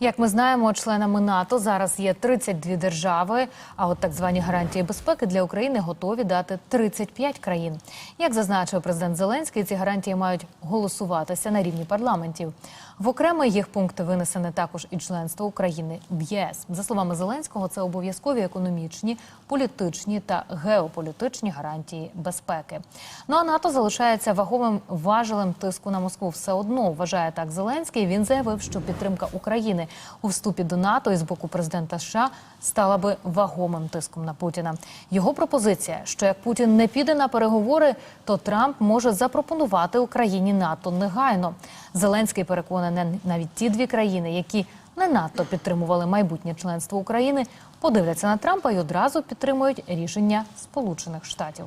Як ми знаємо, членами НАТО зараз є 32 держави. А от так звані гарантії безпеки для України готові дати 35 країн. Як зазначив президент Зеленський, ці гарантії мають голосуватися на рівні парламентів. В окремий їх пункт винесене також і членство України в ЄС. За словами Зеленського, це обов'язкові економічні, політичні та геополітичні гарантії безпеки. Ну а НАТО залишається вагомим важелем тиску на Москву. Все одно вважає так Зеленський. Він заявив, що підтримка України у вступі до НАТО із боку президента США стала би вагомим тиском на Путіна. Його пропозиція, що як Путін не піде на переговори, то Трамп може запропонувати Україні НАТО негайно. Зеленський переконаний, навіть ті дві країни, які не надто підтримували майбутнє членство України, подивляться на Трампа і одразу підтримують рішення Сполучених Штатів.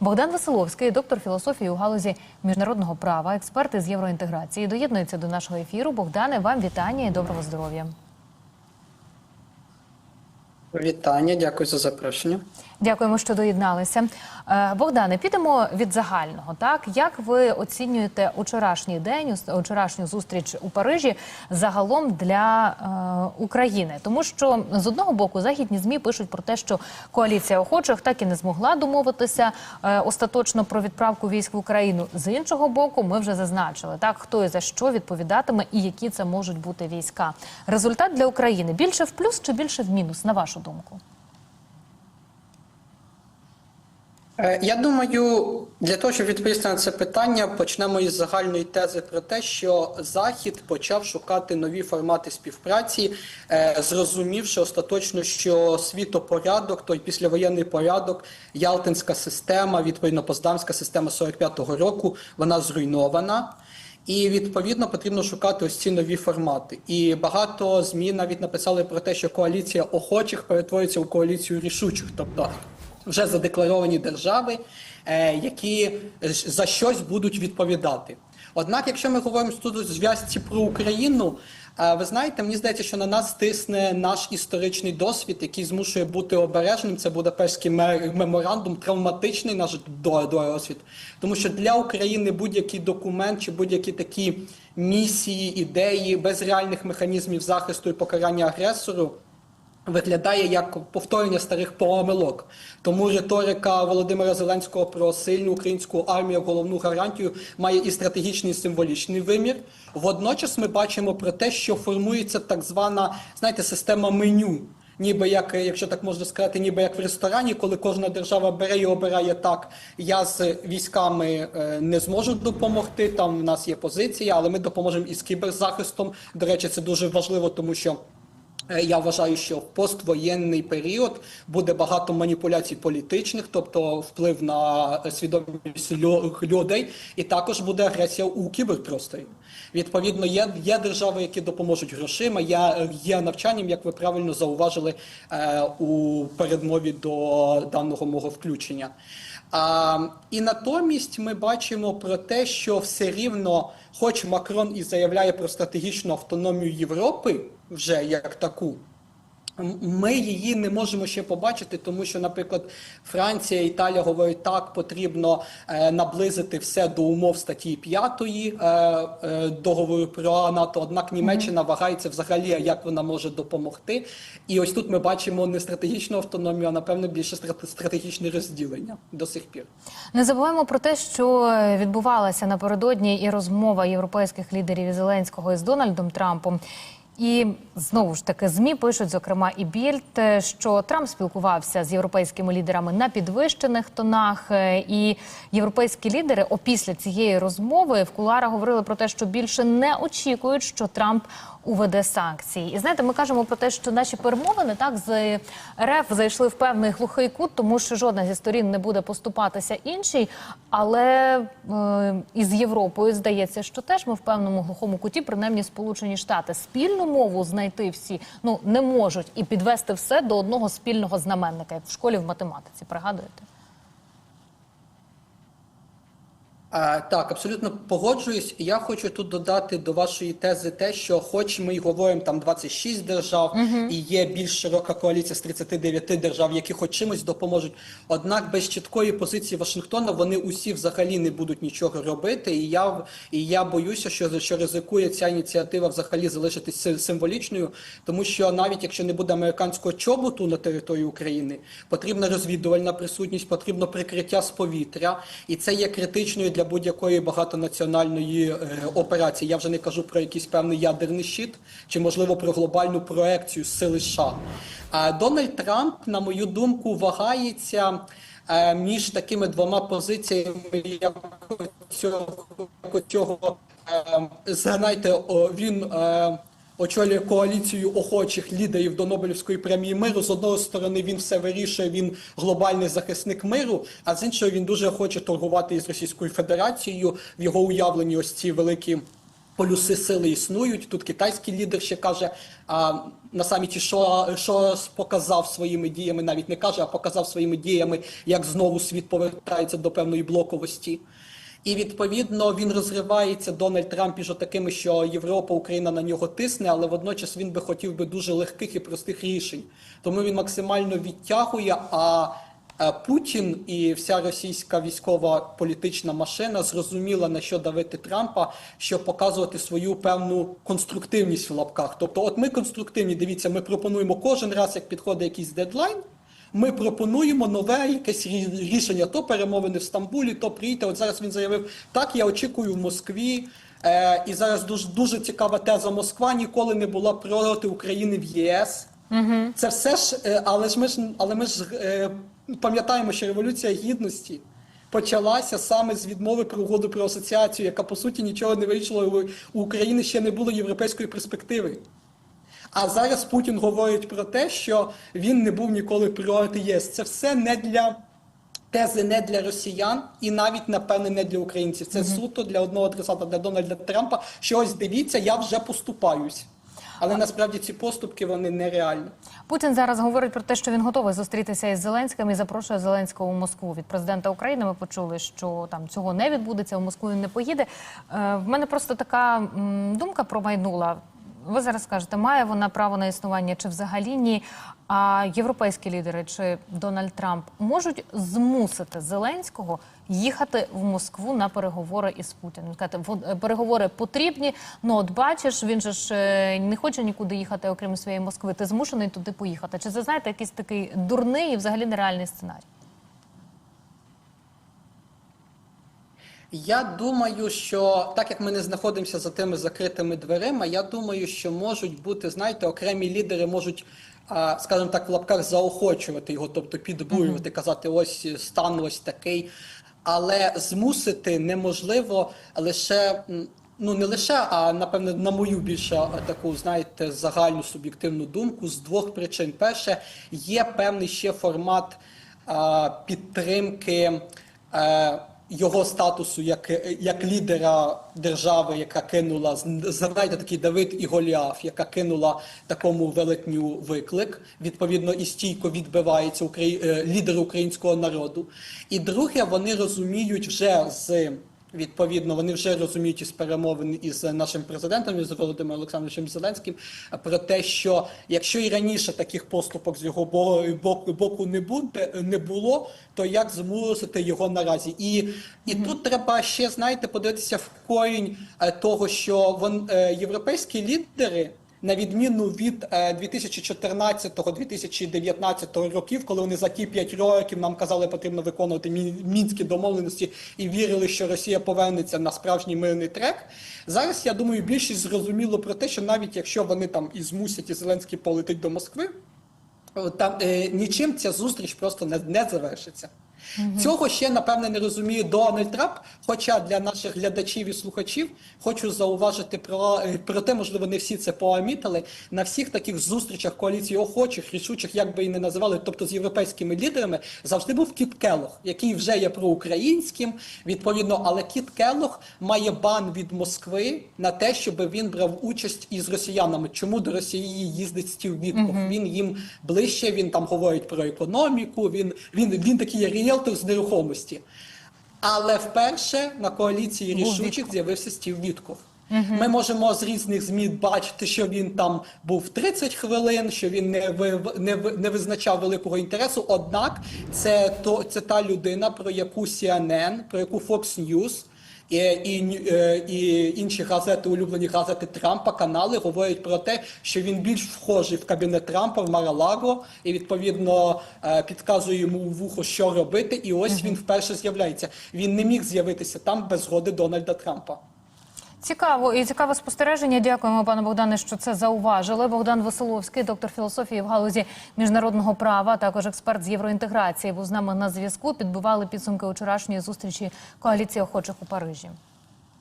Богдан Василовський, доктор філософії у галузі міжнародного права, експерт із євроінтеграції, доєднується до нашого ефіру. Богдане, вам вітання і доброго здоров'я. Вітання, дякую за запрошення. Дякуємо, що доєдналися. Е, Богдане, підемо від загального. Так як ви оцінюєте учорашній день, учорашню зустріч у Парижі загалом для е, України? Тому що з одного боку західні змі пишуть про те, що коаліція охочих так і не змогла домовитися е, остаточно про відправку військ в Україну. З іншого боку, ми вже зазначили так, хто і за що відповідатиме, і які це можуть бути війська. Результат для України більше в плюс чи більше в мінус, на вашу думку? Е, Я думаю, для того, щоб відповісти на це питання, почнемо із загальної тези про те, що Захід почав шукати нові формати співпраці, е, зрозумівши остаточно, що світопорядок, той післявоєнний порядок, Ялтинська система, відповідно Поздамська система 45-го року, вона зруйнована. І відповідно потрібно шукати ось ці нові формати. І багато змі навіть написали про те, що коаліція охочих перетворюється у коаліцію рішучих, тобто вже задекларовані держави, е, які за щось будуть відповідати. Однак, якщо ми говоримо тут зв'язці про Україну, е, ви знаєте, мені здається, що на нас тисне наш історичний досвід, який змушує бути обережним. Це Будапештський ме- меморандум, травматичний наш досвід. Тому що для України будь-який документ чи будь-які такі місії, ідеї без реальних механізмів захисту і покарання агресору виглядає як повторення старих помилок. Тому риторика Володимира Зеленського про сильну українську армію головну гарантію має і стратегічний і символічний вимір. Водночас ми бачимо про те, що формується так звана, знаєте, система меню. Ніби як, якщо так можна сказати, ніби як в ресторані, коли кожна держава бере і обирає так, я з військами е, не зможу допомогти. Там в нас є позиція, але ми допоможемо із кіберзахистом. До речі, це дуже важливо, тому що. Е, Я вважаю, що в поствоєнний період буде багато маніпуляцій політичних, тобто вплив на свідомість людей, і також буде агресія у кіберпросторі. Відповідно, є, є держави, які допоможуть грошима, є, є навчанням, як ви правильно зауважили е, у передмові до даного мого включення. А, і натомість ми бачимо про те, що все рівно, хоч Макрон і заявляє про стратегічну автономію Європи вже як таку. Ми її не можемо ще побачити, тому що, наприклад, Франція і Італія говорять, так потрібно е, наблизити все до умов статті 5 е, е, договору про НАТО. Однак Німеччина вагається взагалі, як вона може допомогти. І ось тут ми бачимо не стратегічну автономію, а напевно більше страт- стратегічне розділення до сих пір. Не забуваємо про те, що відбувалася напередодні і розмова європейських лідерів Зеленського із Дональдом Трампом. І знову ж таки змі пишуть, зокрема, і Більд, що Трамп спілкувався з європейськими лідерами на підвищених тонах. е, І європейські лідери опісля цієї розмови в кулуарах говорили про те, що більше не очікують, що Трамп уведе санкції. І знаєте, ми кажемо про те, що наші перемовини так з РФ зайшли в певний глухий кут, тому що жодна зі сторін не буде поступатися іншій. Але е, із Європою здається, що теж ми в певному глухому куті, принаймні Сполучені Штати, спільну мову знайти всі ну не можуть і підвести все до одного спільного знаменника, як в школі в математиці. Пригадуєте? А, так, абсолютно погоджуюсь. Я хочу тут додати до вашої тези те, що хоч ми й говоримо там 26 держав і є більш широка коаліція з 39 держав, які хоч чимось допоможуть. Однак без чіткої позиції Вашингтона вони усі взагалі не будуть нічого робити. І я і я боюся, що, що ризикує ця ініціатива взагалі залишитись символічною, тому що навіть якщо не буде американського чоботу на території України, потрібна розвідувальна присутність, потрібно прикриття з повітря, і це є критичною для будь-якої багатонаціональної е, операції. Я вже не кажу про якийсь певний ядерний щит чи можливо про глобальну проекцію сили США. А Дональд Трамп, на мою думку, вагається. е, Між такими двома позиціями, як цього, як цього знаєте, він е, очолює коаліцію охочих лідерів до Нобелівської премії миру. З одної сторони він все вирішує, він глобальний захисник миру, а з іншої він дуже хоче торгувати із Російською Федерацією. В його уявленні ось ці великі. Полюси сили існують. Тут китайський лідер ще каже а, на саміті, що, що показав своїми діями, навіть не каже, а показав своїми діями, як знову світ повертається до певної блоковості. І відповідно він розривається Дональд Трамп між такими, що Європа, Україна на нього тисне, але водночас він би хотів би дуже легких і простих рішень. Тому він максимально відтягує. А Путін і вся російська військова політична машина зрозуміла на що давити Трампа, щоб показувати свою певну конструктивність в лапках. Тобто, от ми конструктивні, дивіться, ми пропонуємо кожен раз, як підходить якийсь дедлайн. Ми пропонуємо нове якесь рішення, то перемовини в Стамбулі, то приїдьте. От зараз він заявив, так, я очікую в Москві. Е, і зараз дуже, дуже цікава теза Москва ніколи не була проти України в ЄС. Це все ж, е, але ж ми ж, але ми ж е, пам'ятаємо, що революція гідності почалася саме з відмови про угоду про асоціацію, яка по суті нічого не вирішила. У України ще не було європейської перспективи. А зараз Путін говорить про те, що він не був ніколи проти ЄС. Це все не для тези, не для росіян і навіть напевне не для українців. Це суто для одного адресата, для Дональда Трампа. Що ось дивіться, я вже поступаюсь. Але насправді ці поступки вони нереальні. Путін зараз говорить про те, що він готовий зустрітися із Зеленським і запрошує Зеленського у Москву. Від президента України ми почули, що там цього не відбудеться, в Москву він не поїде. Е, в мене просто така м, думка промайнула. Ви зараз скажете, має вона право на існування чи взагалі ні? А європейські лідери чи Дональд Трамп можуть змусити Зеленського їхати в Москву на переговори із Путіним. «Вон- е, переговори потрібні. Ну от бачиш, він же ж е, не хоче нікуди їхати, окрім своєї Москви. Ти змушений туди поїхати. Чи це знаєте якийсь такий дурний і взагалі нереальний сценарій? Я думаю, що так як ми не знаходимося за тими закритими дверима, я думаю, що можуть бути, знаєте, окремі лідери можуть, скажімо так, в лапках заохочувати його, тобто підбурювати, казати, ось стан ось такий. Але змусити неможливо лише. Ну, не лише, а напевне, на мою більше таку, знаєте, загальну суб'єктивну думку з двох причин. Перше, є певний ще формат а, підтримки е, його статусу як, як лідера держави, яка кинула знаєте, такий Давид і Голіаф, яка кинула такому велетню виклик. Відповідно, і стійко відбивається Украї... е, лідер українського народу. І друге, вони розуміють вже з. Відповідно, вони вже розуміють із перемовин із нашим президентом із Володимиром Олександровичем Зеленським про те, що якщо і раніше таких поступок з його бо- боку, боку не буде не було, то як змусити його наразі? І, і тут треба ще знаєте подивитися в корінь е, того, що вон е, європейські лідери. На відміну від е, 2014-2019 років, коли вони за ті 5 років нам казали, потрібно виконувати мінські домовленості і вірили, що Росія повернеться на справжній мирний трек. Зараз я думаю, більшість зрозуміло про те, що навіть якщо вони там і змусять і Зеленський полетить до Москви, там е, нічим ця зустріч просто не, не завершиться. Цього ще напевне не розуміє Дональд Трамп. Хоча для наших глядачів і слухачів хочу зауважити про, е, про те, можливо, не всі це помітили. На всіх таких зустрічах коаліції охочих, рішучих, як би і не називали, тобто з європейськими лідерами, завжди був Кіт Келлог, який вже є проукраїнським, відповідно, але Кіт Келлог має бан від Москви на те, щоб він брав участь із росіянами. Чому до Росії їздить Стів Вітков? Він їм ближче, він там говорить про економіку. Він він, він такий є з нерухомості. Але вперше на коаліції рішучих з'явився Стів Вітков. Ми можемо з різних змін бачити, що він там був 30 хвилин, що він не ви, не, ви- не визначав великого інтересу. Однак це то це та людина, про яку CNN, про яку Fox News і, і, е, і інші газети, улюблені газети Трампа, канали говорять про те, що він більш вхожий в кабінет Трампа в Маралаго і відповідно е, підказує йому у вухо, що робити. І ось він вперше з'являється. Він не міг з'явитися там без згоди Дональда Трампа. Цікаво і цікаве спостереження. Дякуємо, пане Богдане, що це зауважили. Богдан Веселовський, доктор філософії в галузі міжнародного права, також експерт з євроінтеграції, був з нами на зв'язку. Підбивали підсумки вчорашньої зустрічі коаліції охочих у Парижі.